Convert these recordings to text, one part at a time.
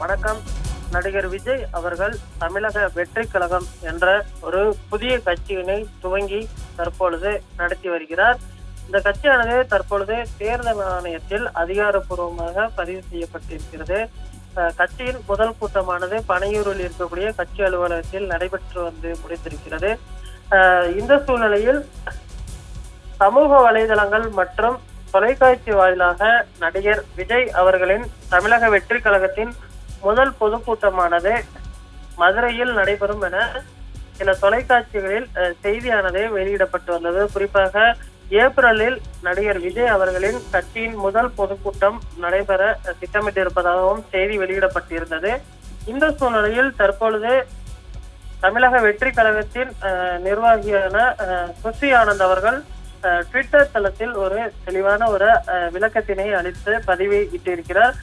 வணக்கம். நடிகர் விஜய் அவர்கள் தமிழக வெற்றி கழகம் என்ற ஒரு புதிய கட்சியினை துவங்கி தற்பொழுது நடத்தி வருகிறார். இந்த கட்சியானது தற்பொழுது தேர்தல் ஆணையத்தில் அதிகாரப்பூர்வமாக பதிவு செய்யப்பட்டிருக்கிறது. கட்சியின் முதல் கூட்டமானது பனையூரில் இருக்கக்கூடிய கட்சி அலுவலகத்தில் நடைபெற்று வந்து முடித்திருக்கிறது இந்த சூழ்நிலையில் சமூக வலைதளங்கள் மற்றும் தொலைக்காட்சி வாயிலாக நடிகர் விஜய் அவர்களின் தமிழக வெற்றி கழகத்தின் முதல் பொதுக்கூட்டமானது மதுரையில் நடைபெறும் என சில தொலைக்காட்சிகளில் செய்தியானது வெளியிடப்பட்டு வந்தது. குறிப்பாக ஏப்ரலில் நடிகர் விஜய் அவர்களின் கட்சியின் முதல் பொதுக்கூட்டம் நடைபெற திட்டமிட்டிருப்பதாகவும் செய்தி வெளியிடப்பட்டிருந்தது. இந்த சூழ்நிலையில் தற்பொழுது தமிழக வெற்றி கழகத்தின் நிர்வாகியான அஹ், சுசி ஆனந்த் அவர்கள் அஹ், ட்விட்டர் தளத்தில் ஒரு தெளிவான ஒரு அஹ், விளக்கத்தினை அளித்து பதிவை இட்டிருக்கிறார்.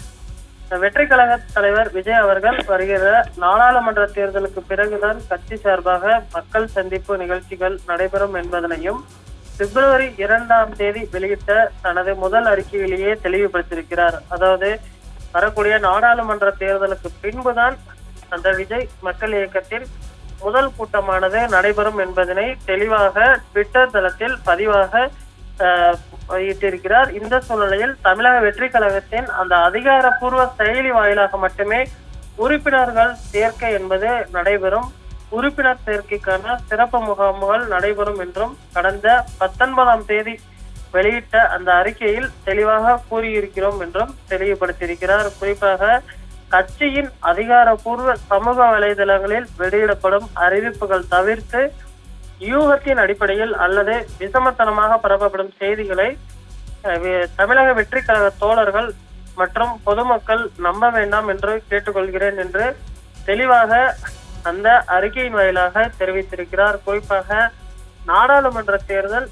வெற்றி கழக தலைவர் விஜய் அவர்கள் வருகிற நாடாளுமன்ற தேர்தலுக்கு பிறகுதான் கட்சி சார்பாக மக்கள் சந்திப்பு நிகழ்ச்சிகள் நடைபெறும் என்பதனையும் பிப்ரவரி இரண்டாம் தேதி வெளியிட்ட தனது முதல் அறிக்கையிலேயே தெளிவுபடுத்தியிருக்கிறார். அதாவது வரக்கூடிய நாடாளுமன்ற தேர்தலுக்கு பின்புதான் அந்த விஜய் மக்கள் இயக்கத்தின் முதல் கூட்டமானது நடைபெறும் என்பதனை தெளிவாக ட்விட்டர் தளத்தில் பதிவாக அஹ், இந்த சூழ்நிலையில் தமிழக வெற்றி கழகத்தின் அந்த அதிகாரப்பூர்வ செயலி வாயிலாக மட்டுமே உறுப்பினர்கள் சேர்க்கை என்பது நடைபெறும். உறுப்பினர் சேர்க்கைக்கான சிறப்பு முகாம்கள் நடைபெறும் என்றும் கடந்த பத்தொன்பதாம் தேதி வெளியிட்ட அந்த அறிக்கையில் தெளிவாக கூறியிருக்கிறோம் என்றும் தெளிவுபடுத்தியிருக்கிறார். குறிப்பாக கட்சியின் அதிகாரப்பூர்வ சமூக வலைதளங்களில் வெளியிடப்படும் அறிவிப்புகள் தவிர்த்து யூகத்தின் அடிப்படையில் அல்லது விசமத்தனமாக பரப்பப்படும் செய்திகளை தமிழக வெற்றி கழக தோழர்கள் மற்றும் பொதுமக்கள் நம்ப வேண்டாம் என்று கேட்டுக்கொள்கிறேன் என்று தெளிவாக அந்த அறிக்கையின் வாயிலாக தெரிவித்திருக்கிறார். குறிப்பாக நாடாளுமன்ற தேர்தல்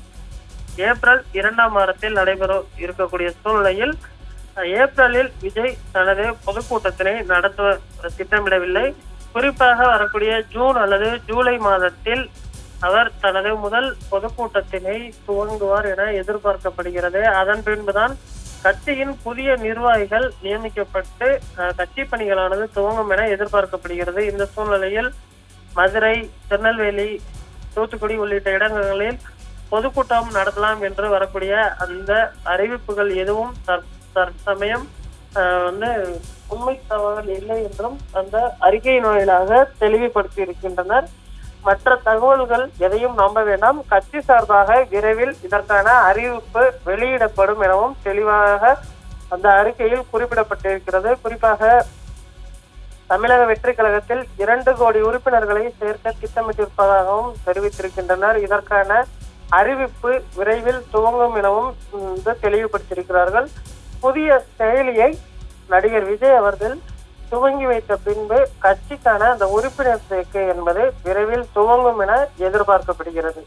ஏப்ரல் இரண்டாம் வாரத்தில் நடைபெறும் இருக்கக்கூடிய சூழ்நிலையில் ஏப்ரலில் விஜய் தனது பொதுக்கூட்டத்தினை நடத்த திட்டமிடவில்லை. குறிப்பாக வரக்கூடிய ஜூன் அல்லது ஜூலை மாதத்தில் அவர் தனது முதல் பொதுக்கூட்டத்தினை துவங்குவார் என எதிர்பார்க்கப்படுகிறது. அதன் பின்புதான் கட்சியின் புதிய நிர்வாகிகள் நியமிக்கப்பட்டு கட்சி பணிகளானது துவங்கும் என எதிர்பார்க்கப்படுகிறது. இந்த சூழ்நிலையில் மதுரை திருநெல்வேலி தூத்துக்குடி உள்ளிட்ட இடங்களில் பொதுக்கூட்டம் நடத்தலாம் என்று வரக்கூடிய அந்த அறிவிப்புகள் எதுவும் தற்- தற்சமயம் வந்து உண்மை தகவல் இல்லை என்றும் அந்த அறிக்கையின் வாயிலாக தெளிவுபடுத்தி இருக்கின்றனர். மற்ற தகவல்கள் எதையும் நம்ப வேண்டாம். கட்சி சார்பாக விரைவில் இதற்கான அறிவிப்பு வெளியிடப்படும் எனவும் தெளிவாக அந்த அறிக்கையில் குறிப்பிடப்பட்டிருக்கிறது. குறிப்பாக தமிழக வெற்றி கழகத்தில் இரண்டு கோடி உறுப்பினர்களை சேர்க்க திட்டமிட்டிருப்பதாகவும் தெரிவித்திருக்கின்றனர். இதற்கான அறிவிப்பு விரைவில் துவங்கும் எனவும் தெளிவுபடுத்தியிருக்கிறார்கள். புதிய செயலியை நடிகர் விஜய் அவர்கள் துவங்கி வைத்த பின்பு கட்சிக்கான அந்த உறுப்பினர் சேர்க்கை என்பது விரைவில் துவங்கும் என எதிர்பார்க்கப்படுகிறது.